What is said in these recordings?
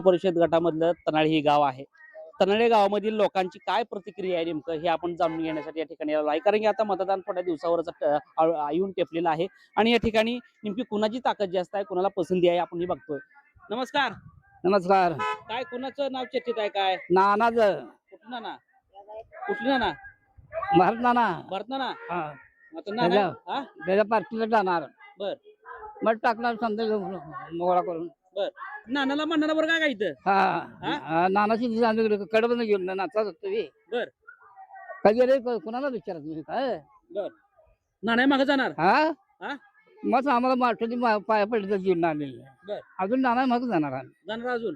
परिषद गटामधलं तनाळी हे गाव आहे. तनाळे गावामधील लोकांची काय प्रतिक्रिया आहे नेमकं हे आपण जाणून घेण्यासाठी या ठिकाणी आलो आहे. कारण की आता मतदान थोड्या दिवसावरच येऊन टेपलेलं आहे. आणि या ठिकाणी नेमकी कुणाची ताकद जास्त आहे कुणाला पसंती आहे आपण हे बघतोय. नमस्कार. नमस्कार. काय कुणाचं नाव चर्चेत आहे काय? नानाज कुठलं नाना? कुठली नाना? भारत नाना. भरत नाना? हा. आता नाना. हा? त्याच्या पार्टीला जाणार. बर. मग टाकणार समजा मोळा करून. नानाला म्हणणार बरं काय काय इथं? हा. हा? नानाची कडबंद घेऊन नाचा जातो मी बर. कधी रे को- कोणाला विचारत नाही काय नाना मागे जाणार? हा? हा? मग आम्हाला माठवली पाया पडली जीवन आलेली. बर. अजून नाना मग जाणार आम्ही. जाणार अजून?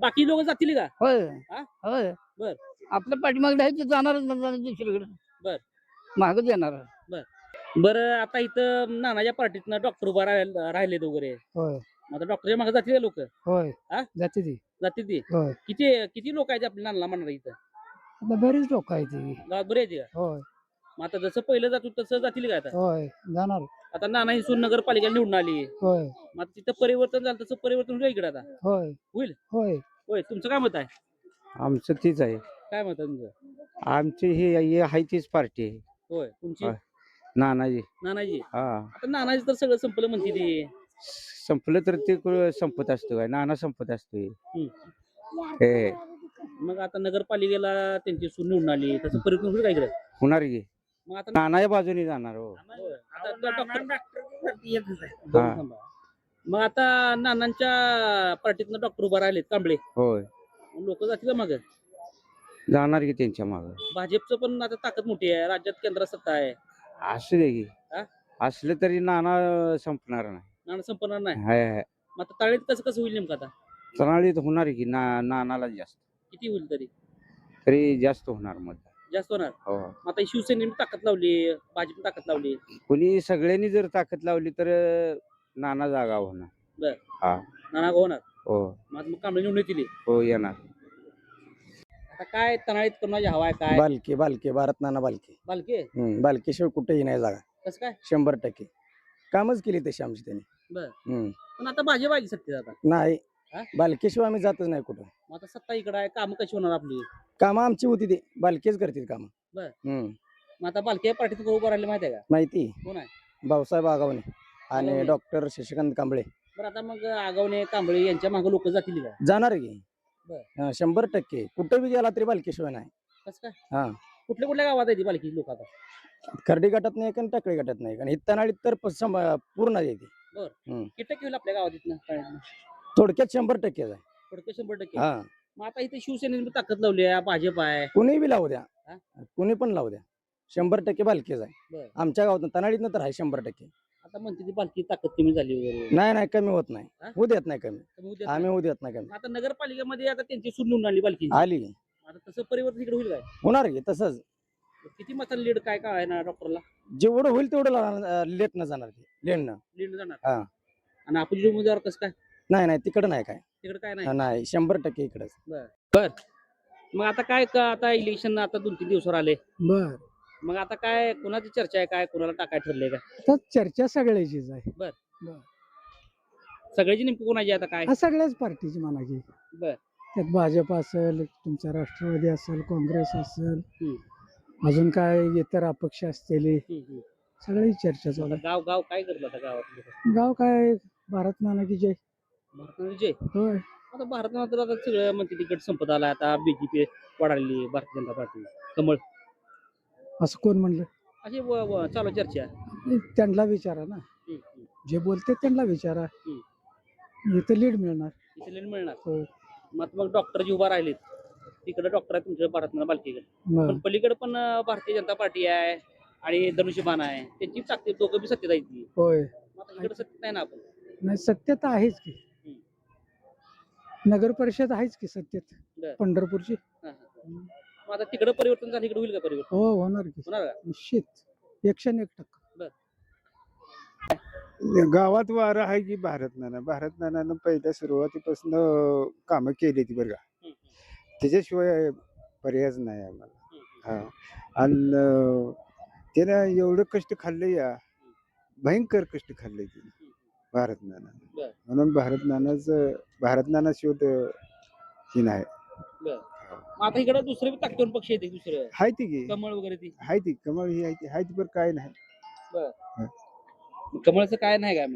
बाकी लोक जातील का? होय. हा? होय. बर. आपल्या पाठीमागडे आहे ते जाणारच म्हणजे दुसरीकडे. बर. मागच येणार बरं आता इथं नानाच्या पार्टीतनं डॉक्टर उभा राहिले राहिलेत वगैरे. होय. आता डॉक्टरच्या मागे जातील लोक? होय. हा? जाते ती. जातील ती? होय. किती किती लोक आहेत आपल्या नानाला म्हणणार इथं? आता बरीच लोक आहेत ती. गावात बरे आहेत का? होय. मग आता जसं पहिलं जातो तसं जातील का आता? होय. जाणार. आता नाना ही सून नगरपालिका निवडून आली. होय. मग आता तिथं परिवर्तन झालं तसं परिवर्तन होईल इकडे आता? होय. होईल? होय. होय तुमचं काय मत आहे? आमचं तीच आहे. काय मत आहे तुमचं? आमची ही ही आहे तीच पार्टी. आहे होय तुमची? होय. नानाजी. नानाजी? हा. आता नानाजी तर सगळं संपलं म्हणते ते. संपलं तर ते संपत असतो काय? नाना संपत असतो हे. मग आता नगरपालिकेला त्यांची सून निवडून आली. तसं परिवर्तन होईल का इकडे? होणार की. मग आता नानाच्या बाजूने जाणार हो. आता डॉक्टर हा. दोन थांबा. मग आता नानांच्या पार्टीतनं डॉक्टर उभा राहिलेत कांबळे. होय. लोक जातील मग? जाणार की त्यांच्या माग. भाजपचं पण आता ताकद मोठी आहे. राज्यात केंद्रात सत्ता आहे. असू दे की. हा? असलं तरी नाना संपणार नाही. नाना संपणार नाही. हाय हाय. मग आता ताळीत कसं कसं होईल नेमकं आता? तनाळीत होणार की ना नानाला जास्त. किती होईल तरी? तरी जास्त होणार मत. जास्त होणार? हो. मग आता शिवसेनेने ताकद लावली भाजपने ताकद लावली. कोणी सगळ्यांनी जर ताकद लावली तर नाना जागा होणार. नाना होणार? हो. मग आता मग कांबळे निवडून येतील. हो येणार. आता काय तणाळीत कोणाची हवा आहे काय? बालके बालके भारत नाना बालके. बालके? हम्म, बालकेशिवाय कुठेही नाही जागा. कसं काय? शंभर टक्के. कामच केली तशी आमची त्यांनी. बर. हम्म, पण आता भाजप आहे सत्तेत आता? नाही. हा? बालकेशिवाय आम्ही जातच नाही कुठं. मग आता सत्ता इकडे आहे काम कशी होणार आपली? कामं आमची होती ते. बालकेच करतील काम. बर. हम्म. मग आता बालके पार्टीत उभं राहिले माहिती आहे का? माहिती. कोण आहे? भाऊसाहेब आगावणे आगावणे. आणि डॉक्टर शशिकांत कांबळे. बरं आता मग आगावणे कांबळे यांच्या मागे लोक जातील का? जाणार की. बर. हा, शंभर टक्के. कुठं बी गेला तरी बालकेशिवाय नाही. कसं काय? हा. कुठल्या कुठल्या गावात आहे ती बालकी लोक आता? खर्डी गटात नाही आणि टाकळी गटात नाही. आणि हित्तानाळीत तर प- सम- पूर्ण येते किती टक्के होईल आपल्या गावात इथनं तळ्यातनं? थोडक्यात शंभर टक्के आहे. थोडक्यात शंभर टक्के. हा. मग आता इथे शिवसेनेने ताकद लावली आहे भाजप आहे. कुणी बी लावू द्या. हा? कुणी पण लावू द्या. शंभर टक्के बालकेच आहे. बर. आमच्या गावात तनाडीतनं तर आहे शंभर टक्के. आता म्हणते ती बालकी ताकद कमी झाली वगैरे नाही नाही कमी होत नाही? होऊ देत नाही कमी. तर मग उद्या आम्ही होऊ देत नाही कमी. आता नगरपालिकेमध्ये आता त्यांची सून निवडून आली बालकी आली. आता तसं परिवर्तन इकडे होईल काय? होणार की तसंच. किती मतांनी लीड काय काय आहे ना डॉक्टरला? जेवढं होईल तेवढं लेट न जाणार ते लेट लीड जाणार. हा. आणि अपोजिट उमेदवार कसं काय? नाही नाही तिकडं नाही काय. तिकडे काय नाही हा, नाही? शंभर टक्के इकडंच. मग आता काय क- आता इलेक्शन आता दोन तीन दिवसावर आले. बर. मग आता काय कोणाची चर्चा आहे? काय कोणाला टाकाय ठरले का? आता चर्चा सगळ्याचीच आहे. सगळ्याची नेमकी कोणाची आहे आता काय? हा सगळ्याच पार्टीची म्हणायची. बर. त्यात भाजप असेल तुमचा राष्ट्रवादी असेल काँग्रेस असेल हम्म. अजून काय इतर अपक्ष हम्म. सगळी चर्चा चालू गाव गाव काय करलं आता गावात. गाव काय? भारत नाना की जय. भारत जय? होय. आता भारत आता सगळं म्हणते तिकट संपत आला. आता बीजेपी वाढाली भारतीय जनता पार्टी. कमळ. असं कोण म्हणलं? अशी चालू चर्चा. त्यांना विचारा ना. जे बोलते त्यांना विचारा. इथं लीड मिळणार. इथे लीड मिळणार. हो. मग डॉक्टर जी उभा राहिलेत. तिकडे डॉक्टर आहे तुमच्या भारत बालकीकडे. पण पलीकडे पण भारतीय जनता पार्टी आहे आणि धनुष्यबाण आहे. त्यांची ताकद दोघं बी सत्तेत आहेत ती. होय. मग आता इकडे सत्तेत नाही ना आपण? नाही सत्यता आहेच की. नगर परिषद आहेच की सत्यत बर. पंढरपूरची. मग आता तिकडे परिवर्तन झालं इकडे होईल का परिवर्तन? हो होणार की. होणार का? निश्चित. एकशे एक टक्का. गावात वारं आहे की भारत नाना? भारत नानानं पहिल्या सुरुवातीपासून कामं केली ती बरं का? त्याच्याशिवाय पर्यायच नाही आम्हाला. हा. आणि त्यानं एवढं कष्ट खाल्ले या. भयंकर कष्ट खाल्ले की भारत नाना. म्हणून भारत नानाच भारत नाना शोध ही नाही. आता इकडे दुसरे ताकदीवर पक्ष येते दुसरं. हाय ती की. कमळ वगैरे ती. हाय ती. कमळ ही आहे ती. हाय ती पण काय नाही. कमळचं काय नाही काय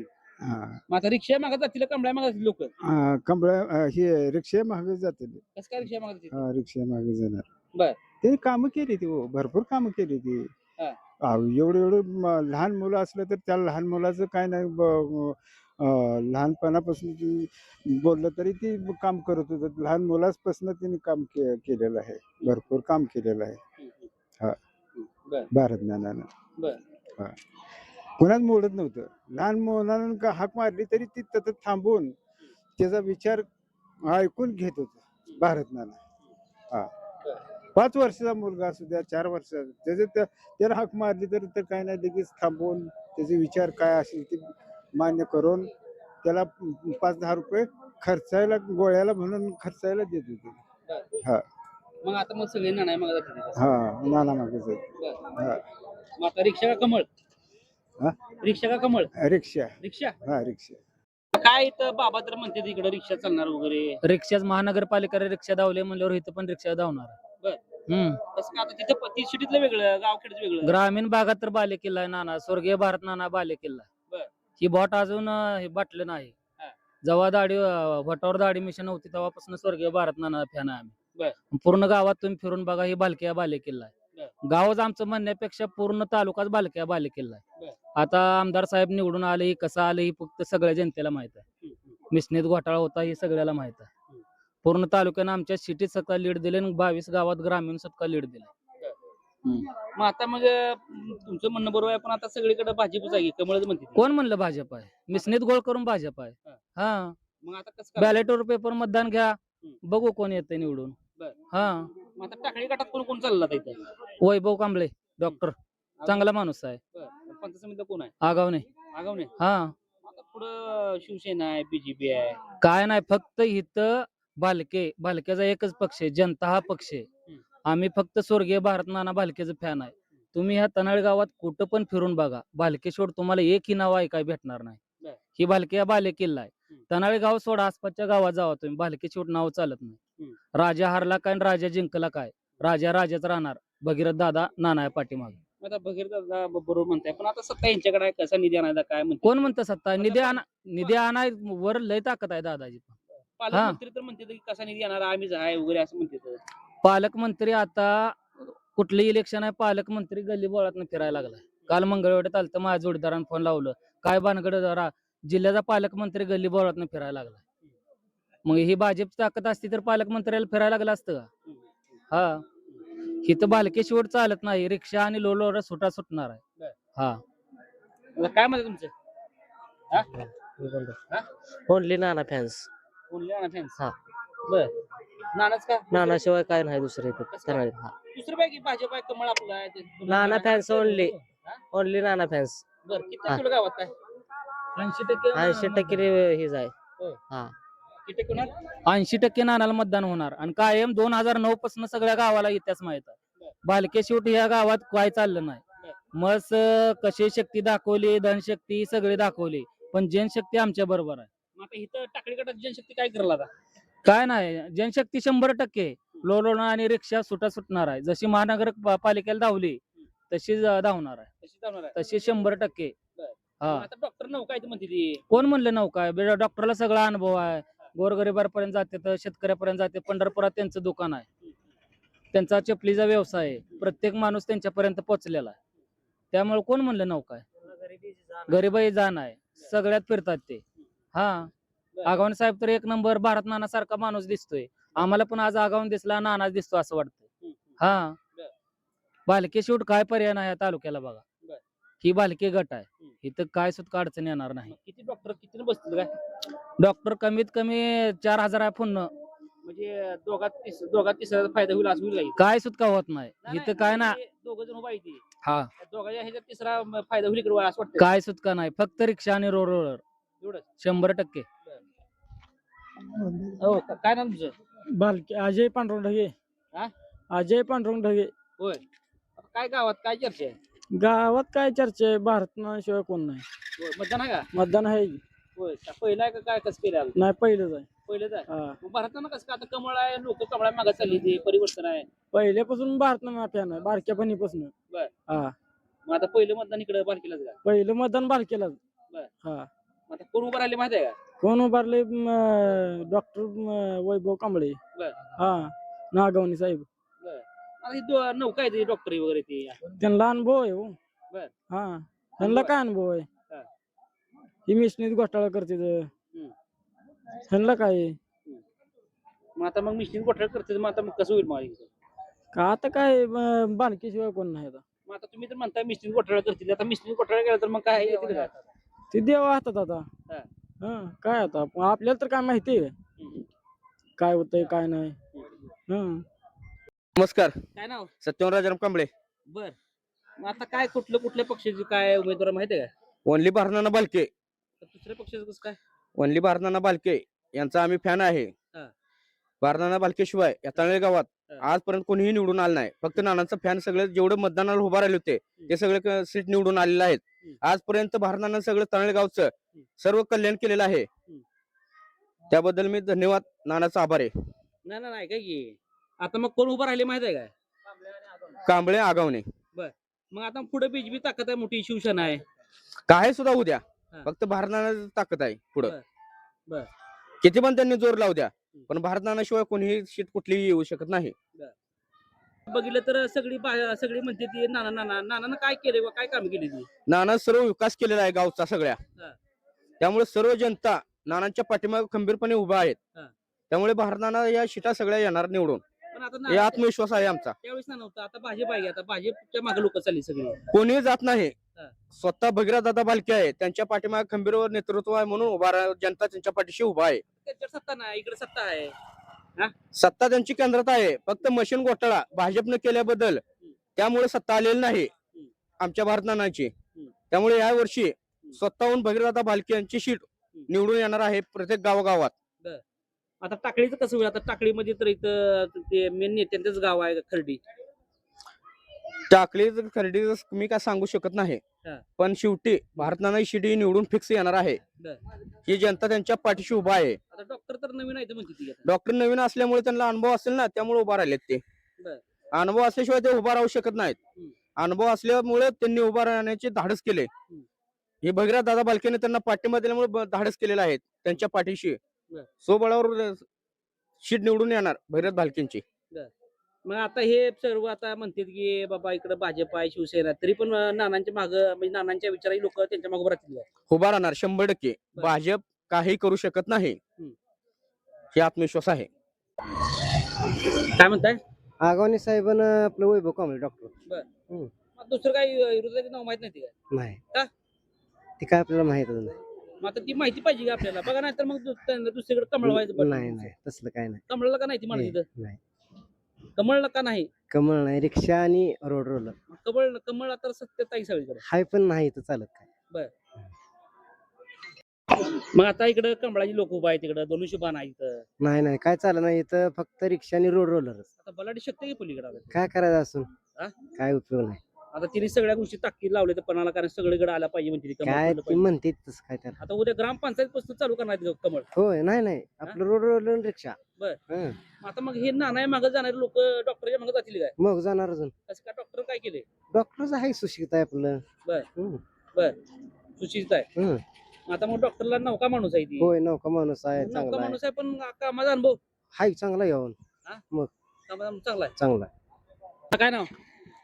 मग मग आता रिक्षा मागत जातील कमळ्या मागत जातील लोक? अं, हे रिक्षा मागे जाते कसं काय रिक्षा मागत जातील? हा रिक्षा मागे जाणार. बर. त्यांनी कामं केली ती हो, भरपूर कामं केली ती. हा. अहो, एवढं एवढं म- लहान मुलं असलं तर त्या लहान मुलाचं काय नाही ब- अं, लहानपणापासून ती बोललं तरी ती काम करत होतं. लहान मुलापासून तिने काम के- केलेलं आहे. भरपूर काम केलेलं आहे. हा. बर. भारत ज्ञानानं. बर. हा. कुणाच मोडत नव्हतं. लहान मुलांना का हाक मारली तरी ती तिथं थांबून त्याचा विचार ऐकून घेत होत भारत ज्ञान हा. पाच वर्षाचा मुलगा असू द्या चार वर्षाचा. त्याचे त्या- त्याला हाक मारली तरी तर काय नाही लगेच थांबवून त्याचे विचार काय असेल ते मान्य करून त्याला पाच दहा रुपये खर्चायला गोळ्याला म्हणून खर्चायला देत होते. हा. मग आता मग सगळे नाना जातील हा नाना मागे हा. मग आता रिक्षा का कमळ? हा? रिक्षा का कमळ? रिक्षा. रिक्षा? हा रिक्षा. काय इथं बाबा तर म्हणते तिकडे रिक्षा चालणार वगैरे? रिक्षाच महानगरपालिका रिक्षा धावले म्हणल्यावर इथं पण रिक्षा धावणार. बर. हम्म. कसं का आता तिथं प- ती सिटीतलं वेगळं वेगळं. ग्रामीण भागात तर बाले किल्ला आहे नाना स्वर्गीय भारत नाना बाले किल्ला. बर. ही बॉट अजून अं, हे बाटलं नाही. हा. जेव्हा दाढी अं, भटावर दाढी मिशन होती तेव्हापासून स्वर्गीय भारत नाना फॅन आहे बर. आम्ही पूर्ण गावात तुम्ही फिरून बघा ही बालकिया बाले किल्ला आहे. गावच आमचं म्हणण्यापेक्षा पूर्ण तालुकाच बालकिया बाले किल्ला आहे. आता आमदार साहेब निवडून आले कसं आले ही फक्त सगळ्या जनतेला माहीत आहे. मिसनीत घोटाळा होता हे सगळ्याला माहीत आहे. पूर्ण तालुक्यानं आमच्या सिटीत सत्ता लीड दिले आणि बावीस गावात ग्रामीण सत्ता लीड दिले. मग आता मग तुमचं म्हणणं बरोबर आहे पण आता सगळीकडे भाजपच आहे कमळच म्हणते. कोण म्हणलं भाजप आहे? मिसनीत गोळ करून भाजप आहे. हा. मग आता कसं? बॅलेटवर पेपर मतदान घ्या. बघू कोण येते निवडून. हा. मग आता टाकळी गटात कोण कोण चालला वैभव कांबळे डॉक्टर. चांगला माणूस आहे. बरं. पंचायत समितीला कोण आहे? आगाव नाही. आगाव नाही? हा. आता पुढं शिवसेना आहे बीजेपी आहे. काय नाही फक्त इथं भालके भालक्याचा एकच पक्ष आहे जनता हा पक्ष आहे. आम्ही फक्त स्वर्गीय भारत नाना भालकेचं फॅन आहे. तुम्ही ह्या तनाळ गावात कुठं पण फिरून बघा. भालके सोड तुम्हाला एकही नाव ऐकाय भेटणार नाही. बर. ही भालके हा बाले किल्ला आहे. हम्म. तनाळे गाव सोडा आसपासच्या गावात जावा तुम्ही. भालके नाव चालत नाही. हम्म. राजा हारला काय आणि राजा जिंकला काय? राजा राजाच राहणार. भगीरथ दादा नाना पाठीमागे. आता दादा बरोबर म्हणताय. पण आता सत्ता यांच्याकडे आहे कसा निधी आणायचा काय म्हणते कोण म्हणतं सत्ता? निधी आणा निधी आणाय वर लय ताकद आहे दादाजी पालकमंत्री तर म्हणते की कसा निधी येणार आम्हीच आहे वगैरे असं म्हणते तर. पालकमंत्री आता कुठलं इलेक्शन आहे पालकमंत्री गल्ली बोळात फिरायला लागलाय. काल मंगळवाड्यात आलं तर माझ्या जोडीदारानं फोन लावलं. काय भानगड जरा जिल्ह्याचा पालकमंत्री गल्ली बोळात फिरायला लागलाय. मग ही भाजपची ताकद असती तर पालकमंत्र्याला फिरायला लागलं असतं का? हा. इथं बालके शेवट चालत नाही. रिक्षा आणि लोलोर सुटा सुटणार आहे. हा. काय म्हणते तुमचं? Only Nana fans. कोण लिहा फॅन्स? हा. बर. नानाच का? नानाशिवाय काय नाही दुसरं इथं. कसं काय? त्यामुळे हा. दुसरं पैकी भाजप आहे कमळ आपलं आहे ते तुम्ही नाना नाना fans only. हा? Only Nana fans. बर किती हा. तुला गावात काय? ऐंशी टक्के ऐंशी टक्के हेच आहे. किती कोणा ऐंशी टक्के नानाला मतदान होणार. आणि कायम दोन हजार नऊ पासून सगळ्या गावाला इतिहास माहीत आहे. बालके शेवटी या गावात काय चाललं नाही. मस कशी शक्ती दाखवली धनशक्ती सगळी दाखवली पण जनशक्ती आमच्या बरोबर आहे. मग आता इथं टाकळी गटात जनशक्ती काय करला आता? काय नाही. जनशक्ती शंभर टक्के. लोलोणा आणि रिक्षा सुटा सुटणार आहे. जशी महानगर पालिकेला धावली तशी धावणार आहे. तशी शंभर टक्के. हा. डॉक्टर ती. कोण म्हणलं बे- डॉक्टरला सगळा अनुभव आहे. गोरगरिबापर्यंत जाते तर शेतकऱ्यापर्यंत जाते. पंढरपुरात त्यांचं दुकान आहे. त्यांचा चपलीचा व्यवसाय आहे. प्रत्येक माणूस त्यांच्यापर्यंत पोहोचलेला आहे. त्यामुळे कोण म्हणलं नव्हतं काय? गरीबाई जाण आहे. सगळ्यात फिरतात ते. हा. आगावन साहेब तर एक नंबर भारत नाना सारखा माणूस दिसतोय. आम्हाला पण आज आगावन दिसला नानाच दिसतो असं वाटतं हा. बालके शेवट काय पर्याय नाही तालुक्याला बघा. ही बालके गट आहे. इथं काय सुद्धा अडचण येणार नाही. किती डॉक्टर किती बसतील काय? डॉक्टर कमीत कमी चार हजार आहे पुन्हा म्हणजे दोघात तिस दोघात तिसरा फायदा होईल असं होईल? काय सुद्धा होत नाही. इथं काय ना दोघ जण उभा आहे. हा. दोघांच्या ह्याच्यात तिसरा म- फायदा होईल इकडे असं वाटतं काय सुद्धा नाही. फक्त रिक्षा आणि रो रोलर एवढंच. शंभर टक्के. हो का- काय नाव तुझं बालके अजय पांडुरंग ढगे. हा? अजय पांडुरंग ढगे. होय. काय गावात काय चर्चा आहे? गावात काय चर्चा आहे? भारतनाशिवाय कोण नाही. होय, मतदान आहे का? मतदान आहे होय का पहिला आहे का काय कसं केलं नाही पहिलंच आहे. पहिलेच आहे? हा. मग भारतानं कसं काय आता कमळ आहे लोक कमळा मागे चालली ती परिवर्तन आहे. पहिल्यापासून भारत फॅन आहे बारक्या पणीपासून बर. हा. मग आता पहिलं मतदान इकडे बारकीलाच का? पहिलं मतदान बारकेला बर. हा. मग आता कोण उभं राहिले माहिती आहे का? कोण उभारले डॉक्टर वैभव कांबळे. बर. हा. नागवणी साहेब. नौका आहे ती डॉक्टरी वगैरे ती त्यांना अनुभव आहे हो. बर. हा. त्यांना काय अनुभव आहे? हा. ही मिशनीत घोटाळा करते ह्यांना काय आहे? मग आता मग मिस्त्री घोटाळा करते मग आता मग कसं होईल मग इथं? का आता काय बालकीशिवाय कोण नाही आता. मग आता तुम्ही तर म्हणताय मिस्त्री घोटाळा करतील. आता मिस्त्री घोटाळा केला तर मग काय येतील का? ते देवा हातात आता. हा. हा काय आता? आपल्याला तर काय माहिती आहे. हम्म. काय होतंय काय नाही. हं. नमस्कार. काय नाव? सत्यवान राजाराम कांबळे. बर. मग आता काय कुठलं कुठल्या पक्षाचे काय उमेदवार माहिती आहे का? ओनली भारनाना बालके. तर दुसऱ्या पक्षाचं कसं काय? ओनली भारनाना बालके यांचा आम्ही फॅन आहे. हा. भारनाना बालकेशिवाय या तळे गावात हा. आजपर्यंत कोणीही निवडून आलं नाही. फक्त नानांचा फॅन सगळे जेवढे मतदानाला उभा राहिले होते ते सगळे सीट निवडून आलेले आहेत. हम्म. आजपर्यंत भारतानं सगळं तळेगावचं सर्व कल्याण केलेलं आहे. त्याबद्दल मी धन्यवाद. नानाचा आभार आहे. नाही नाही नाही काय की. आता मग कोण उभं राहिले माहिती आहे काय? कांबळे आगावणे. मग आता पुढे बीजेपी ताकद आहे मोठी शिवसेना आहे. काय सुद्धा उद्या हा. फक्त भारतानं ताकद आहे पुढं. बर. बर. किती पण त्यांनी जोर लावू द्या पण भारतानाशिवाय कोणीही सीट कुठलीही येऊ शकत नाही. बघितलं तर सगळी बा- सगळी म्हणते ती नाना नाना नानानं काय केले व काय काम केली ती? नाना सर्व विकास केलेला आहे गावचा सगळ्या. हा. त्यामुळे सर्व जनता नानांच्या पाठीमागे खंबीरपणे उभा आहेत. हा. त्यामुळे भारताना या शिटा सगळ्या येणार निवडून. आता हे आत्मविश्वास आहे आमचा. त्यावेळेस ना नव्हतं. आता भाजप आहे आता भाजपच्या मागे लोक चालली सगळी. कोणीही जात नाही. हा. स्वतः भगीरा दादा बालके आहे. त्यांच्या पाठीमागे खंबीरवर नेतृत्व आहे म्हणून उभा जनता त्यांच्या पाठीशी उभा आहे. सत्ता नाही इकडे सत्ता आहे. सत्ता त्यांची केंद्रात आहे. फक्त मशीन घोटाळा. भाजपने केल्याबद्दल त्यामुळे सत्ता आलेली नाही. आमच्या भारतनानाची त्यामुळे या वर्षी स्वतःहून भगीरदादा बालके यांची सीट निवडून येणार आहे प्रत्येक गावागावात. आता टाकळीचं कसं होईल आता टाकळीमध्ये तर इथं ते मेन नेत्यांचंच गाव आहे खर्डी टाकली जर खरेदी मी काय सांगू शकत नाही हा. पण शेवटी भारतानं ही ही निवडून फिक्स येणार आहे बर. ही जनता त्यांच्या पाठीशी उभा आहे आता डॉक्टर तर नवीन आहे म्हणते ती आता. डॉक्टर नवीन असल्यामुळे त्यांना अनुभव असेल ना त्यामुळे उभा राहिलेत ते बर. अनुभव असल्याशिवाय ते उभा राहू शकत नाहीत हम्म. अनुभव असल्यामुळे त्यांनी उभा राहण्याचे धाडस केले हे भगीरथ दादा बालकेने त्यांना पाठिंबा दिल्यामुळे ब- धाडस केलेलं आहे त्यांच्या पाठीशी सोबळावर सीट निवडून येणार भगीरथ बालकेंची मग आता हे सर्व आता म्हणतात की बाबा इकडे भाजप आहे शिवसेना. तरी पण नानांच्या माग म्हणजे नानांच्या विचाराही लोक त्यांच्या मागे राहतील. उभा राहणार शंभर टक्के. भाजप काही करू शकत नाही. हे आत्मविश्वास आहे. काय म्हणताय? आगावणी साहेबांना आपलं वैभव कांबळे डॉक्टर. मग दुसरं काही विरोधाचं नाव माहीत नाही ते काय नाही. का? ते काय आपल्याला माहितच नाही. मग आता ती माहिती पाहिजे का आपल्याला. बघा नाही तर मग दु- त्यांना दुसरीकडे कमळ व्हायचं नाही नाही तसलं काय नाही. कमळला का नाही ती तिथं नाही. कमळला का नाही? कमळ नाही रिक्षा आणि रोड रोलर मग कमळ कमळ तर सत्य ताई सगळीकडे. हाय पण नाही तर चालत काय. मग आता इकडे कमळाची लोक उभा आहे तिकडे. बाण आहे इथं. नाही नाही काय चालत नाही. इथं फक्त रिक्षा आणि रोड रोलरच आता बलाडी शक्ती आहे पलीकडे आता. काय करायचं असून? काय उपयोग नाही. आता तिने सगळ्या गोष्टी ताकीद लावले तर पणाला कारण सगळीकडे आला पाहिजे म्हणते ती, कमळ काय पडलं ती पाहिजे. म्हणते तसं काय त्याला? आता उद्या ग्रामपंचायत पासून चालू करणार आहेत कमळ. होय नाही नाही. आपलं रोड आणि रिक्षा. बर. हं. मग आता मग हे नाना मागे जाणारे लोक डॉक्टरच्या मागे जातील काय? मग जाणार अजून. कसं काय डॉक्टर काय केले डॉक्टरच आहे सुशिक्षित आहे आपलं. बर. हं. सुशिक्षित आहे. हं. आता मग डॉक्टरला नौका माणूस आहे ती. होय नौका माणूस आहे नौका चांगला आहे. माणूस आहे पण कामाचा अनुभव. हाय चांगला येऊन. कामाचा अनुभव चांगला आहे. चांगला आहे. काय नाव?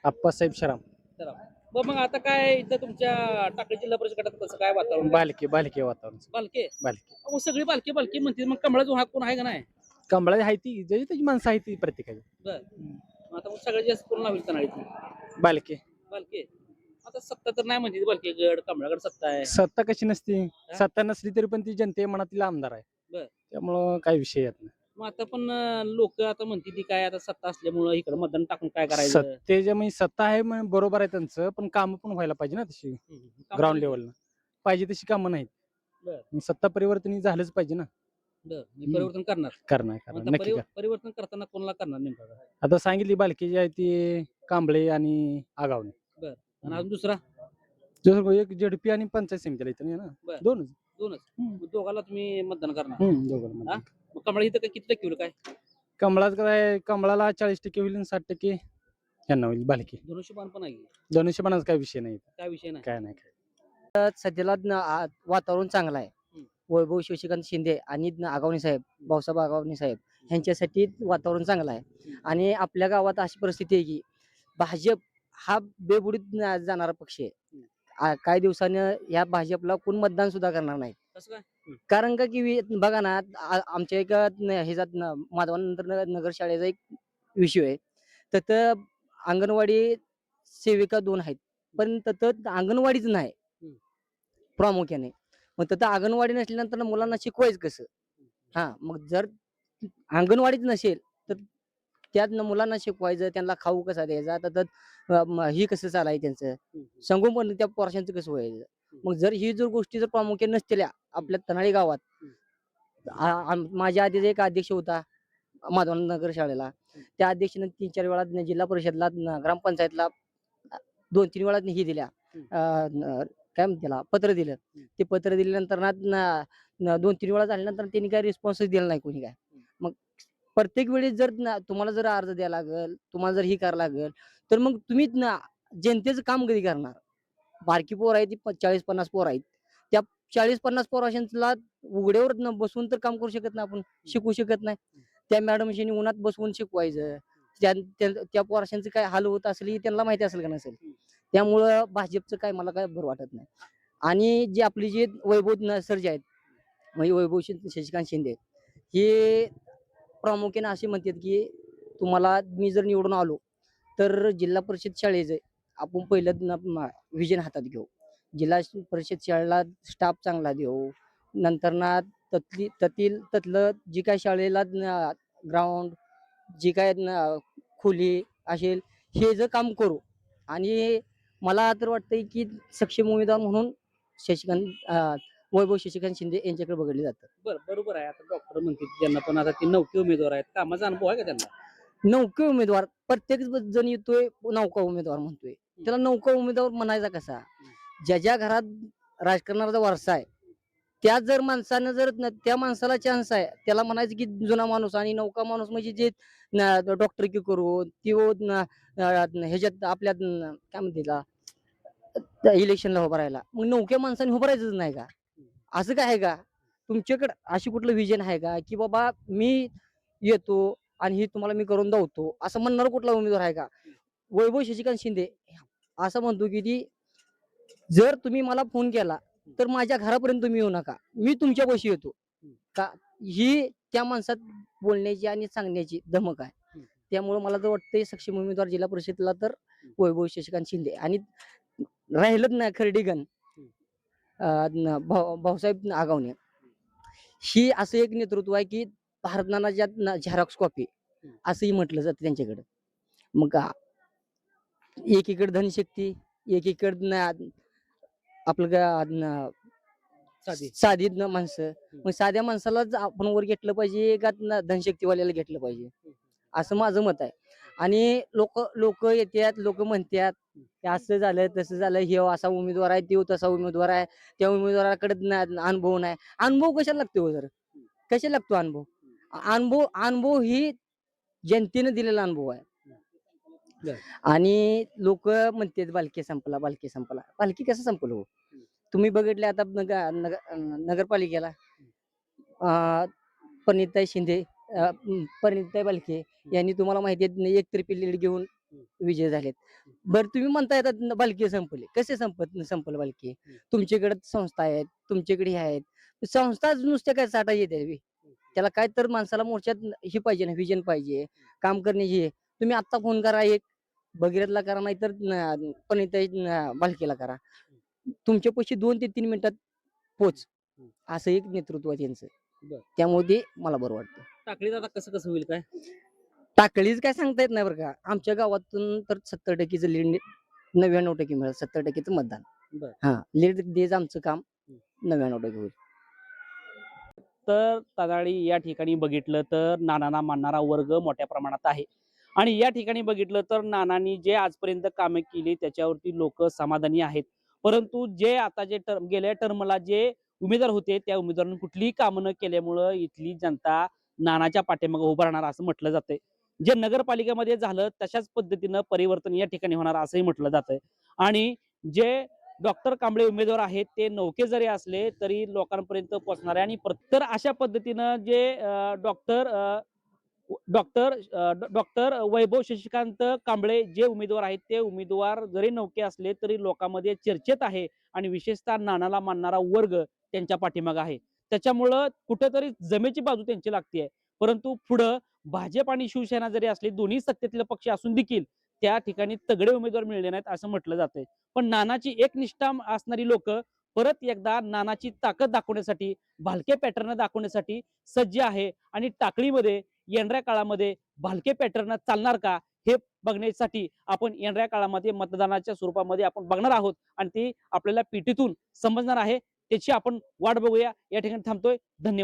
आप्पासाहेब शराम. बरं मग आता काय इथं तुमच्या टाकळी जिल्हा परिषद गटात कसं काय वातावरण आहे? बालके बालके वातावरण बालके? बालके. अहो, सगळी बालके बालके म्हणते मग कमळाचा हाक कोण आहे का नाही? कमळा आहे ती ज्याची त्याची माणसं आहे ती प्रत्येकाची. मग आता मग सगळ्यात जास्त कोण नाव तनाळीची बालके. बालके. आता सत्ता तर नाही म्हणते बालके गड कमळागड सत्ता आहे. सत्ता कशी नसते? सत्ता नसली तरी पण ती जनते मनातील आमदार आहे. बर. त्यामुळं काही विषय येत नाही. मग आता पण लोक आता म्हणते ती काय आता सत्ता असल्यामुळं इकडे मतदान टाकून काय करायचं? सत्तेच्या म्हणजे सत्ता आहे म्हण- बरोबर आहे त्यांचं पण कामं पण व्हायला पाहिजे ना तशी. हम्म. ग्राउंड लेवलला पाहिजे तशी कामं नाहीत. बर. मग सत्ता परिवर्तन ही झालंच पाहिजे ना. बरं, मी परिवर्तन करणार. करणार मग करणार आता नक्की परिव- कर परिवर्तन करताना कोणाला करणार नेमकं? आता? आता सांगितली बालकी जी आहे ती कांबळे आणि आगावणे आणि अजून दुसरा? जसं एक जेडपी आणि पंचायत समितीला इथं नाही बर. ना दोनच. दोनच. हम्म. मग दोघाला तुम्ही मतदान करणार. हम्म, दोघांना हा? मग कमळ इथं काय किती टक्के होईल काय? कमळात काय कमळाला चाळीस टक्के होईल आणि साठ टक्के यांना होईल बालकी. धनुष्यबाण पण आहे धनुष्यबाणाचा काय विषय नाही. काय विषय नाही. काय नाही काय सध्याला न- आ- वातावरण चांगलं आहे. वैभव शिवशकांत शिंदे आणि न- आगावणे साहेब भाऊसाहेब आगावणे साहेब ह्यांच्यासाठी वातावरण चांगलं आहे. आणि आपल्या गावात अशी परिस्थिती आहे की भाजप हा बेबुडीत न- जाणारा पक्ष आहे. आ- काही दिवसानं या भाजपला कोण मतदान सुद्धा करणार नाही. कसं काय? कारण का की वि- बघा ना आ- आमच्या एक ह्याच्यात माधवानंतर नगर शाळेचा एक विषय आहे. तर अंगणवाडी सेविका दोन आहेत. पण तिथं अंगणवाडीच नाही. हम्म. प्रामुख्याने. मग तिथं अंगणवाडी नसल्यानंतर मुलांना शिकवायचं कसं? हा मग जर अंगणवाडीच नसेल तर त्यात मुलांना शिकवायचं त्यांना खाऊ कसा द्यायचा? तर म- ही कसं चालायचं त्यांचं? सांगून पण त्या पोराशांचं कसं व्हायचं? मग जर ही जर गोष्टी जर प्रामुख्याने नसलेल्या आपल्या तनाळी गावात. आ- आम- माझ्या आधीच एक अध्यक्ष होता माधवानंद नगर शाळेला. त्या अध्यक्षाने तीन चार वेळा न- जिल्हा परिषदला न- ग्रामपंचायतला दोन तीन वेळा ही दिल्या. न- काय म्हणते त्याला पत्र दिलं. ते पत्र दिल्यानंतर ना न- दोन तीन वेळा झाल्यानंतर त्यांनी काय रिस्पॉन्सच दिला नाही कोणी काय. मग प्रत्येक वेळेस जर ना तुम्हाला जर अर्ज द्यायला लागेल तुम्हाला जर ही करावं लागेल तर मग तुम्ही ना जनतेचं काम कधी करणार? बारकी पोर आहेत ती प- चाळीस पन्नास पोर आहेत. चाळीस पन्नास पोराशांला उघड्यावर न तर काम करू शकत नाही आपण शिकवू शकत नाही. त्या मॅडमशीनी उन्हात बसवून शिकवायचं. त्या त्या- त्या पोराशांचं काय हाल होत असेल त्यांना माहिती असेल का नसेल? त्यामुळं भाजपचं काय मला काय बरं वाटत नाही. आणि जी आपली जी वैभव न- सर जे आहेत म्हणजे वैभव शशिकांत शिंदे हे प्रामुख्याने असे म्हणतात की तुम्हाला मी जर निवडून आलो तर जिल्हा परिषद शाळेचं आपण पहिलं विजन हातात घेऊ. जिल्हा परिषद शाळेला स्टाफ चांगला देऊ. नंतर ना ततली ततील ततलं जी काय शाळेला ग्राउंड जी काय खोली असेल हे जर काम करू आणि मला तर वाटतंय की सक्षम उमेदवार म्हणून शशिकांत वैभव शशिकांत शिंदे यांच्याकडे बघितले जातं. बरं बरोबर आहे. आता डॉक्टर म्हणतात ज्यांना पण आता ते नौके उमेदवार आहेत. कामाचा अनुभव आहे का त्यांना? नौके उमेदवार. प्रत्येक जण येतोय नौका उमेदवार म्हणतोय. त्याला नौका उमेदवार म्हणायचा कसा? ज्या ज्या घरात राजकारणाचा वारसा आहे त्या जर माणसानं जर त्या माणसाला चान्स आहे त्याला म्हणायचं की जुना माणूस आणि नौका माणूस म्हणजे जे डॉक्टर की करू किंवा ह्याच्यात आपल्या काय म्हणते इलेक्शनला उभं राहायला. मग नौक्या माणसाने उभं राहायचंच नाही का? असं काय आहे का? तुमच्याकडे अशी कुठलं विजन आहे का? की बाबा मी येतो आणि हे तुम्हाला मी करून दावतो असं म्हणणार कुठला उमेदवार आहे का? वैभव शशिकांत शिंदे असं म्हणतो की ती जर तुम्ही मला फोन केला तर माझ्या घरापर्यंत तुम्ही येऊ नका. मी तुमच्यापाशी येतो. का? ही त्या माणसात बोलण्याची आणि सांगण्याची धमक आहे. त्यामुळे मला तर वाटतंय सक्षम उमेदवार जिल्हा परिषदला तर वैभव शशिकांत शिंदे आणि राहिलंच ना खर्डीगण भाऊ- भाऊसाहेब आगावणे. ही असं एक नेतृत्व आहे की भारतनानाच्या झेरॉक्स कॉपी असंही म्हटलं जातं त्यांच्याकडं. मग एकीकडे धनशक्ती एकीकडे आपलं गा- साधी. साधी न माणसं. मग साध्या माणसालाच आपण वर घेतलं पाहिजे का न- धनशक्तीवाल्याला घेतलं पाहिजे? असं माझं मत आहे. आणि लोक लोक येतात लोक म्हणतात की असं झालं तसं झालं हे असा उमेदवार आहे तो तसा उमेदवार आहे त्या उमेदवाराकडे न- अनुभव नाही. अनुभव कशाला लागतो जर? कशाला लागतो अनुभव? अनुभव अनुभव ही जनतेने दिलेला अनुभव आहे. आणि लोक म्हणतात बालकी संपला बालकी संपला. बालकी कसं संपलं हो? तुम्ही बघितले आता नग- नग- नगरपालिकेला? परिणिताई शिंदे परिणिताई बालके यांनी तुम्हाला माहिती आहे एकतर्फी लीड घेऊन विजय झालेत. बरं तुम्ही म्हणता येतात बालकी संपले. कसे संपत संपलं बालकी? तुमच्याकडे संस्था आहेत तुमच्याकडे हे आहेत. संस्था नुसत्या काय साठा येते. त्याला काय तर माणसाला मोर्चात हे पाहिजे ना विजन पाहिजे. काम करण्याची. हे. तुम्ही आत्ता फोन करा एक. भगीरथला करा नाहीतर न- परिणिताई न- बालकीला करा. तुमच्या पैसे दोन ते तीन मिनिटात पोच. असं एक नेतृत्व आहे त्यांचं. त्यामुळे ते मला बरं वाटतं. टाकळीत आता कसं कसं होईल काय? टाकळीच काय सांगता येत नाही बरं का. आमच्या गावातून तर सत्तर टक्केचं लीड नव्याण्णव टक्के मिळेल. सत्तर टक्केचं मतदान. हा लीड देज आमचं काम. नव्याण्णव टक्के होईल. तर तदाळी या ठिकाणी बघितलं तर नानांना मानणारा वर्ग मोठ्या प्रमाणात आहे. आणि या ठिकाणी बघितलं तर नानांनी जे आजपर्यंत कामे केली त्याच्यावरती लोक समाधानी आहेत. परंतु जे आता जे टर्म गेल्या टर्मला जे उमेदवार होते त्या उमेदवारांनी कुठलीही कामं न केल्यामुळं इथली जनता नानाच्या पाठीमागे उभं राहणार असं म्हटलं जातंय. जे नगरपालिकेमध्ये झालं तशाच पद्धतीनं परिवर्तन या ठिकाणी होणार असंही म्हटलं जातंय. आणि जे डॉक्टर कांबळे उमेदवार आहेत ते नौके जरी असले तरी लोकांपर्यंत पोहोचणार आहे आणि तर अशा पद्धतीनं जे doctor doctor doctor Vaibhav Shashikant Kamble जे उमेदवार आहेत ते उमेदवार जरी नौके असले तरी लोकांमध्ये चर्चेत आहे आणि विशेषतः नानाला मानणारा वर्ग त्यांच्या पाठीमागं आहे. त्याच्यामुळं कुठेतरी जमेची बाजू त्यांची लागते परंतु पुढं भाजप आणि शिवसेना जरी असली दोन्ही सत्तेतले पक्ष असून देखील त्या ठिकाणी तगडे उमेदवार मिळले नाहीत असं म्हटलं जातंय. पण नानाची एक निष्ठा असणारी लोक परत एकदा नानाची ताकद दाखवण्यासाठी भालके पॅटर्न दाखवण्यासाठी सज्ज आहे आणि टाकळीमध्ये येणाऱ्या काळामध्ये भालके पॅटर्न चालणार का? हे बघण्यासाठी आपण येणाऱ्या काळामध्ये मतदानाच्या स्वरूपामध्ये आपण बघणार आहोत आणि ती आपल्याला पिटीतून समजणार आहे. त्याची आपण वाट बघूया. या ठिकाणी थांबतोय. धन्यवाद.